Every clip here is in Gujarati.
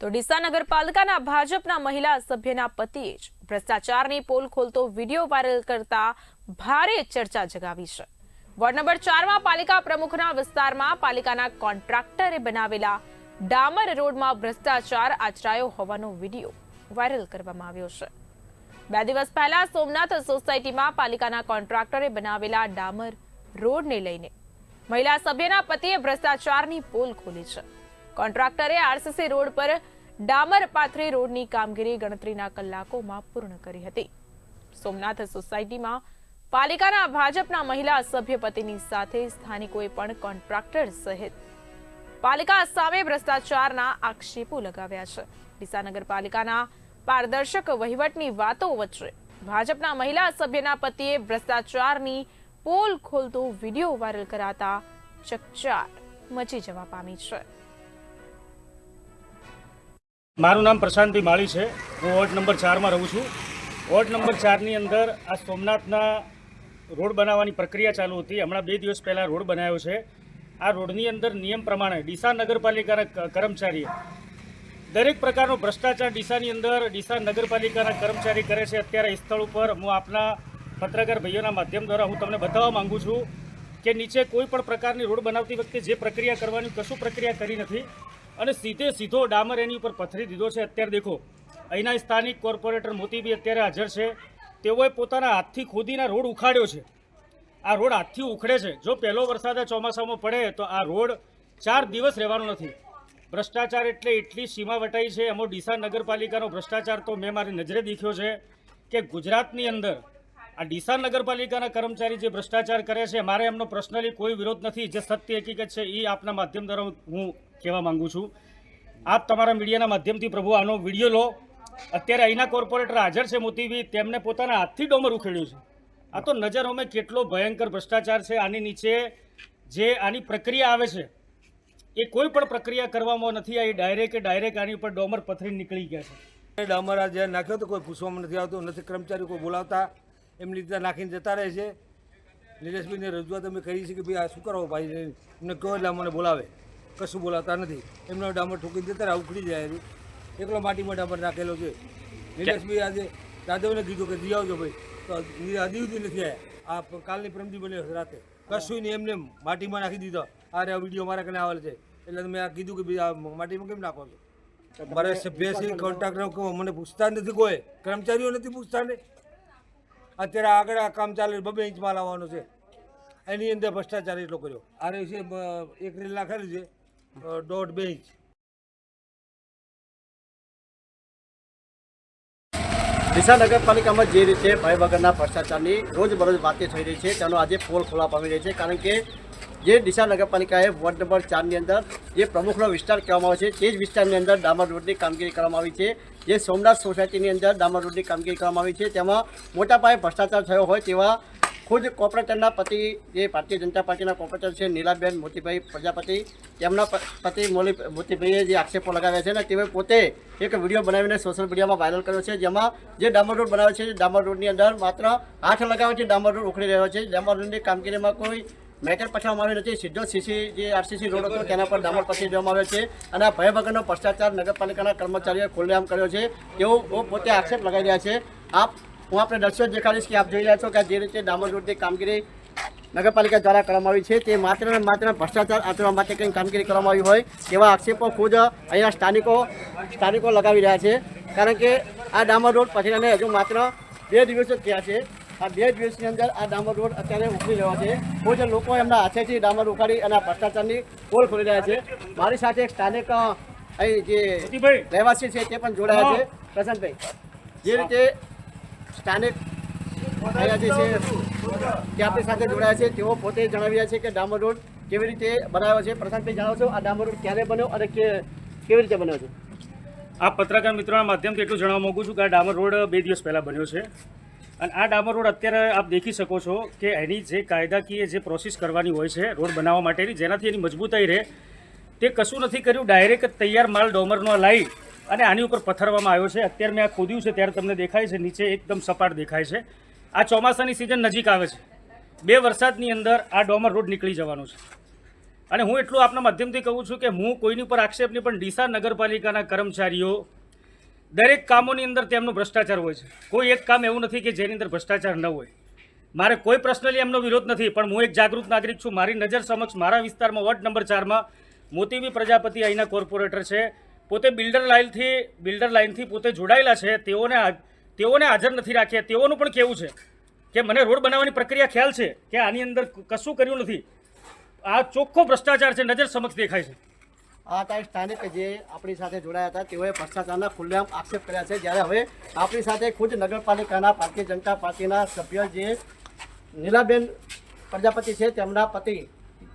તો ડીસા નગરપાલિકાના ભાજપના મહિલા સભ્યના પતિએ જ ભ્રષ્ટાચારની પોલ ખોલતો વીડિયો વાયરલ કરતા ભારે ચર્ચા જગાવી છે. વોર્ડ નંબર ચારમાં પાલિકા પ્રમુખના વિસ્તારમાં પાલિકાના કોન્ટ્રાક્ટરે બનાવેલા ડામર રોડમાં ભ્રષ્ટાચાર આચરાયો હોવાનો વીડિયો વાયરલ કરવામાં આવ્યો છે. બે દિવસ પહેલા સોમનાથ સોસાયટીમાં પાલિકાના કોન્ટ્રાક્ટરે બનાવેલા ડામર રોડને લઈને મહિલા સભ્યના પતિએ ભ્રષ્ટાચારની પોલ ખોલી છે. કોન્ટ્રાક્ટરે આરસીસી રોડ પર ડામર પાથરી રોડની કામગીરી ગણતરીના કલાકોમાં પૂર્ણ કરી હતી. સોમનાથ સોસાયટીમાં પાલિકાના ભાજપના મહિલા સભ્ય સાથે સ્થાનિકોએ પણ કોન્ટ્રાક્ટર સહિત પાલિકા સામે ભ્રષ્ટાચારના આક્ષેપો લગાવ્યા છે. ડીસા નગરપાલિકાના પારદર્શક વહીવટની વાતો વચ્ચે ભાજપના મહિલા સભ્યના પતિએ ભ્રષ્ટાચારની પોલ ખોલતો વીડિયો વાયરલ કરાતા ચકચાર મચી જવા પામી છે. મારું નામ પ્રશાંતભાઈ માળી છે. હું વોર્ડ નંબર ચારમાં રહું છું. વોર્ડ નંબર ચારની અંદર આ સોમનાથના રોડ બનાવવાની પ્રક્રિયા ચાલુ હતી. હમણાં બે દિવસ પહેલાં રોડ બનાવ્યો છે. આ રોડની અંદર નિયમ પ્રમાણે ડીસા નગરપાલિકાના કર્મચારીએ દરેક પ્રકારનો ભ્રષ્ટાચાર ડીસાની અંદર ડીસા નગરપાલિકાના કર્મચારી કરે છે અત્યારે સ્થળ ઉપર. હું આપના પત્રકાર ભાઈઓના માધ્યમ દ્વારા હું તમને બતાવવા માંગુ છું કે નીચે કોઈ પણ પ્રકારની રોડ બનાવતી વખતે જે પ્રક્રિયા કરવાની, કશું પ્રક્રિયા કરી નથી. અને સીધે સીધો ડામર એની ઉપર પથરી દીધો છે. અત્યારે દેખો, અહીંના સ્થાનિક કોર્પોરેટર મોતીબી અત્યારે હાજર છે. તેઓએ પોતાના હાથથી ખોદીના રોડ ઉખાડ્યો છે. આ રોડ હાથથી ઉખડે છે. જો પહેલો વરસાદ ચોમાસામાં પડે, તો આ રોડ ચાર દિવસ રહેવાનો નથી. ભ્રષ્ટાચાર એટલે એટલી સીમા વટાઈ છે. એમાં ડીસા નગરપાલિકાનો ભ્રષ્ટાચાર તો મેં મારી નજરે દેખ્યો છે કે ગુજરાતની અંદર આ ડીસા નગરપાલિકાના કર્મચારી જે ભ્રષ્ટાચાર કરે છે, મારે એમનો પર્સનલી કોઈ વિરોધ નથી. જે સત્ય હકીકત છે એ આપના માધ્યમ દ્વારા હું- કહેવા માંગુ છું. આપ તમારા મીડિયાના માધ્યમથી પ્રભુ આનો વીડિયો લો. અત્યારે અહીંના કોર્પોરેટર હાજર છે મોતીબી. તેમને પોતાના હાથથી ડોમર ઉખેડ્યું છે. આ તો નજર અમે કેટલો ભયંકર ભ્રષ્ટાચાર છે. આની નીચે જે આની પ્રક્રિયા આવે છે, એ કોઈ પણ પ્રક્રિયા કરવામાં નથી આવી. ડાયરેક્ટ ડાયરેક્ટ આની ઉપર ડોમર પથરી નીકળી ગયા છે. ડોમર આ જે નાખ્યો તો કોઈ પૂછવામાં નથી આવતું, નથી કર્મચારી કોઈ બોલાવતા. એમની રીતે નાખીને જતા રહે છે. નિલેશભાઈને રજૂઆત અમે કરી છે કે ભાઈ આ શું કરો ભાઈ? એમને કહો એટલે અમને બોલાવે. કશું બોલાવતા નથી. એમનો ડામર ઠોકીને દેતા રહે, આ ઉખડી જાય. એકલો માટીમાં ડામર નાખેલો છે. નિલેશભાઈ આજે દાદાઓને કીધું કે જી આવજો ભાઈ. તો હજી સુધી નથી આવ્યા આ કાલની પ્રમદી બન્યો રાતે. કશું નહીં એમને માટીમાં નાખી દીધો. આ રે વીડિયો મારા કને આવેલ છે. એટલે મેં આ કીધું કે ભાઈ માટીમાં કેમ નાખો છો? મારે સભ્ય છે કોન્ટ્રાક્ટર કહો મને પૂછતા નથી કોઈ. કર્મચારીઓ નથી પૂછતા ને? અત્યારે આગળ આ કામ ચાલે બબે ઇંચ માલ આવવાનો છે. એની અંદર ભ્રષ્ટાચાર એટલો કર્યો. આ રહી છે એક રીલ નાખેલી છે દોઢ બે ઇંચ. ડીસા નગરપાલિકામાં જે રીતે ભય વગરના ભ્રષ્ટાચારની રોજબરોજ વાતે થઈ રહી છે તેનો આજે પોલ ખોલવા પામી રહી છે, કારણ કે જે ડીસા નગરપાલિકાએ વોર્ડ નંબર ચારની અંદર જે પ્રમુખનો વિસ્તાર કહેવામાં આવે છે, તે જ વિસ્તારની અંદર ડામર રોડની કામગીરી કરવામાં આવી છે. જે સોમનાથ સોસાયટીની અંદર ડામર રોડની કામગીરી કરવામાં આવી છે. તેમાં મોટા પાયે ભ્રષ્ટાચાર થયો હોય તેવા ખુદ કોર્પોરેટરના પતિ, જે ભારતીય જનતા પાર્ટીના કોર્પોરેટર છે નીલાબેન મોતીભાઈ પ્રજાપતિ, તેમના પતિ મોલી, મોતીભાઈએ જે આક્ષેપો લગાવ્યા છે ને તેઓએ પોતે એક વીડિયો બનાવીને સોશિયલ મીડિયામાં વાયરલ કર્યો છે, જેમાં જે ડામર રોડ બનાવે છે, ડામર રોડની અંદર માત્ર હાથ લગાવે છે ડામર રોડ ઉખડી રહ્યો છે. ડામર રોડની કામગીરીમાં કોઈ મેટર પછાડવામાં આવ્યો નથી સીધો સીસી જે આરસીસી રોડ હતો તેના પર ડામર પસી દેવામાં આવ્યો છે. અને આ ભય વગરનો ભ્રષ્ટાચાર નગરપાલિકાના કર્મચારીઓએ ખુલ્લેઆમ કર્યો છે. તેઓ પોતે આક્ષેપ લગાવી રહ્યા છે. આપ હું આપણે દર્શક દેખાડીશ કે આપ જોઈ રહ્યા છો કે જે રીતે ડામર રોડની કામગીરી નગરપાલિકા દ્વારા કરવામાં આવી છે. તે માત્ર ને માત્ર ભ્રષ્ટાચાર આચરવા માટે કંઈ કામગીરી કરવામાં આવી હોય તેવા આક્ષેપો ખુદ અહીંયા સ્થાનિકો સ્થાનિકો લગાવી રહ્યા છે. કારણ કે આ ડામર રોડ પછીને હજુ માત્ર બે દિવસ જ થયા છે. આ બે દિવસની અંદર આ ડામર રોડ અત્યારે ઉખડી રહ્યો છે. ખુદ લોકો એમના હાથેથી ડામર ઉખાડી અને ભ્રષ્ટાચારની પોલ ખોલી રહ્યા છે. મારી સાથે એક સ્થાનિક અહીં જે રહેવાસી છે તે પણ જોડાયા છે. પ્રશાંતભાઈ જે રીતે સ્થાનિક છે તે આપણી સાથે જોડાયા છે તેઓ પોતે જણાવી રહ્યા છે કે ડામર રોડ કેવી રીતે બનાવ્યો છે. પ્રશાંતભાઈ જણાવો છો આ ડામર રોડ ક્યારે બન્યો અને કે કેવી રીતે બન્યો છે? આ પત્રકાર મિત્રોના માધ્યમથી એટલું જણાવવા માગું છું કે આ ડામર રોડ બે દિવસ પહેલાં બન્યો છે. અને આ ડામર રોડ અત્યારે આપ દેખી શકો છો કે એની જે કાયદાકીય જે પ્રોસેસ કરવાની હોય છે, રોડ બનાવવા માટેની, જેનાથી એની મજબૂતાઈ રહે, તે કશું નથી કર્યું. ડાયરેક્ટ તૈયાર માલ ડોમરનો લાવી અને આની ઉપર પથરવામાં આવ્યો છે. અત્યારે મેં આ ખોદ્યું છે, ત્યારે તમને દેખાય છે, નીચે એકદમ સપાટ દેખાય છે. આ ચોમાસાની સિઝન નજીક આવે છે. બે વરસાદની અંદર આ ડોમર રોડ નીકળી જવાનો છે. અને હું એટલું આપના માધ્યમથી કહું છું કે હું કોઈની ઉપર આક્ષેપ નહીં પણ ડીસા નગરપાલિકાના કર્મચારીઓ દરેક કામોની અંદર તેમનો ભ્રષ્ટાચાર હોય છે. કોઈ એક કામ એવું નથી કે જેની અંદર ભ્રષ્ટાચાર ન હોય. મારે કોઈ પર્સનલી એમનો વિરોધ નથી, પણ હું એક જાગૃત નાગરિક છું. મારી નજર સમક્ષ મારા વિસ્તારમાં વોર્ડ નંબર ચારમાં મોતીબી પ્રજાપતિ અહીંના કોર્પોરેટર છે. પોતે બિલ્ડર લાઇનથી બિલ્ડર લાઇનથી પોતે જોડાયેલા છે. તેઓને તેઓને હાજર નથી રાખ્યા. તેઓનું પણ કેવું છે કે મને રોડ બનાવવાની પ્રક્રિયા ખ્યાલ છે કે આની અંદર કશું કર્યું નથી. આ ચોખ્ખો ભ્રષ્ટાચાર છે, નજર સમક્ષ દેખાય છે. આ હતા સ્થાનિક જે આપણી સાથે જોડાયા હતા. તેઓએ ભ્રષ્ટાચારના ખુલ્લેઆમ આક્ષેપ કર્યા છે. જ્યારે હવે આપણી સાથે ખુદ નગરપાલિકાના ભારતીય જનતા પાર્ટીના સભ્ય જે નીલાબેન પ્રજાપતિ છે, તેમના પતિ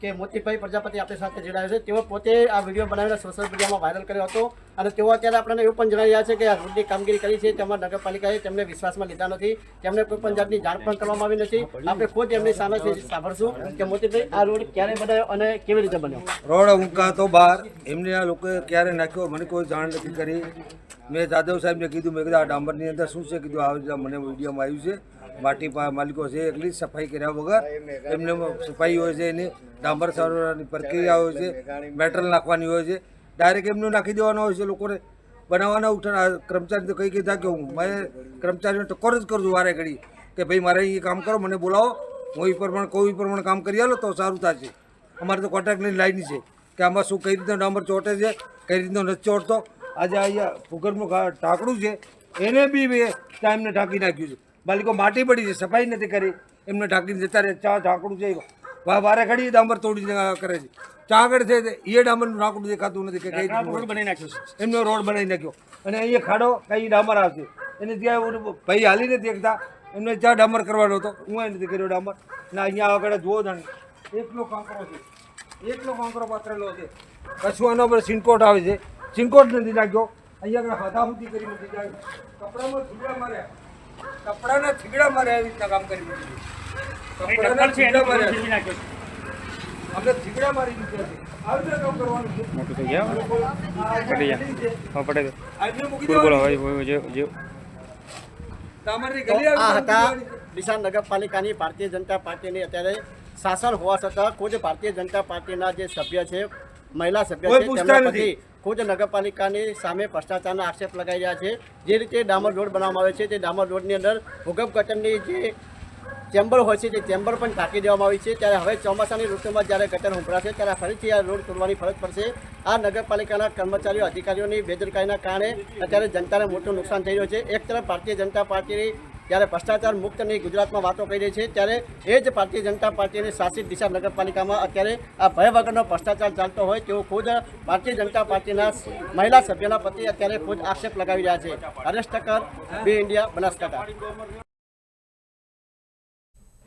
કે મોતીભાઈ પ્રજાપતિ આપણી સાથે જોડાયા છે. તેઓ પોતે આ વીડિયો બનાવીને સોશિયલ મીડિયામાં વાયરલ કર્યો હતો અને તેઓ અત્યારે આપણને એવું પણ જણાવી રહ્યા છે કે આ રોડની કામગીરી કરી છે. તેમાં નગરપાલિકાએ તેમને વિશ્વાસમાં લીધા નથી. તેમને કોઈ પણ જાતની જાણ પણ કરવામાં આવી નથી. આપણે ખુદ એમની સામે સાંભળશું કે મોતીભાઈ, આ રોડ ક્યારે બનાવ્યો અને કેવી રીતે બન્યો? રોડ મૂકાતો બહાર. એમને આ લોકોએ ક્યારે નાખ્યો મને કોઈ જાણ નથી કરી. મેં જાદવ સાહેબને કીધું, મેં કીધું, આ ડાંબરની અંદર શું છે? કીધું, આ મને વિડીયોમાં આવ્યું છે. માટી માલિકો છે, એટલી સફાઈ કર્યા વગર એમને સફાઈ હોય છે, એની ડાંબર સારવારની પ્રક્રિયા હોય છે, મેટલ નાખવાની હોય છે, ડાયરેક્ટ એમનું નાખી દેવાનું હોય છે, લોકોને બનાવવાના ઉઠાણ કર્મચારી તો કઈ કીધા કે હું મેં કર્મચારીને ટકોર જ કરું છું વારે ઘડી, કે ભાઈ મારે એ કામ કરો, મને બોલાવો, હું એ પ્રમાણે, કોઈ પ્રમાણે કામ કરી આલો તો સારું થશે. અમારે તો કોન્ટ્રાક્ટની લાઈન છે કે આમાં શું, કઈ રીતનો ડાંબર ચોટે છે, કઈ રીતનો નથી ચોટતો. આજે અહીંયા ભૂગર્ભનું ઢાંકડું છે, એને બી મેં ટાઈમને ઢાંકી નાખ્યું છે. માલિકો માટી પડી છે સફાઈ નથી કરી. એમને ઢાંકીને જતા રહે ચા ઝાકડું છે વારે ઘડી ડામર તોડી કરે છે. ચા આગળ છે એ ડામરનું નાકડું દેખાતું નથી કે કઈ રોડ બનાવી નાખ્યો છે. એમનો રોડ બનાવી નાખ્યો. અને અહીંયા ખાડો કઈ ડામર આવશે. એને ત્યાં ભાઈ હાલી નથી એકતા એમને ત્યાં ડામર કરવાનો હતો. હું એ નથી કર્યો ડામર. ને અહીંયા આગળ જુઓ જાણે. એકલો કાંકરો છે. એકલો કાંકરો પાથરેલો છે. કશું આનો પર સિનકોટ આવે છે. સિનકોટ નથી નાખ્યો. અહીંયા આગળ હાથાહુતી કરી નથી. જાય કપડામાં થીગડા માર્યા. કપડાના થીગડા મારે આવી રીતના કામ કરી મૂકી કપડાના ટક્કર છે એને થીગડા આપણે મારી. દીધા આવી રીતે કામ કરવાનું છે. મોટું થઈ ગયા? પડી ગયા પડે આઈને મૂકી દેવાનું. તમારી ગલી આ હતા ડીસા નગરપાલિકાની ભારતીય જનતા પાર્ટીની. અત્યારે શાસન હોવા છતાં કોઈ ભારતીય જનતા પાર્ટીના જે સભ્ય છે મહિલા સભ્ય છે તેમના ખુદ નગરપાલિકાની સામે ભ્રષ્ટાચારના આક્ષેપ લગાવી રહ્યા છે. જે રીતે ડામર રોડ બનાવવામાં આવે છે, તે ડામર રોડની અંદર ભૂકંપ ગટરની જે ચેમ્બર હોય છે, તે ચેમ્બર પણ ઢાંકી દેવામાં આવી છે. ત્યારે હવે ચોમાસાની ઋતુમાં જ્યારે ગટર ઉભરાશે, ત્યારે ફરીથી આ રોડ તોડવાની ફરજ પડશે. આ નગરપાલિકાના કર્મચારીઓ, અધિકારીઓની બેદરકારીના કારણે અત્યારે જનતાને મોટું નુકસાન થઈ રહ્યું છે. એક તરફ ભારતીય જનતા પાર્ટીની જ્યારે ભ્રષ્ટાચાર મુક્તની ગુજરાતમાં વાતો કરી રહી છે, ત્યારે એ જ ભારતીય જનતા પાર્ટીની શાસિત દિશા નગરપાલિકામાં અત્યારે આ ભય વગરનો ભ્રષ્ટાચાર ચાલતો હોય તેવું ખુદ ભારતીય જનતા પાર્ટીના મહિલા સભ્યના પતિ અત્યારે ખુદ આક્ષેપ લગાવી રહ્યા છે. Haresh Thakkar B India Banaskantha.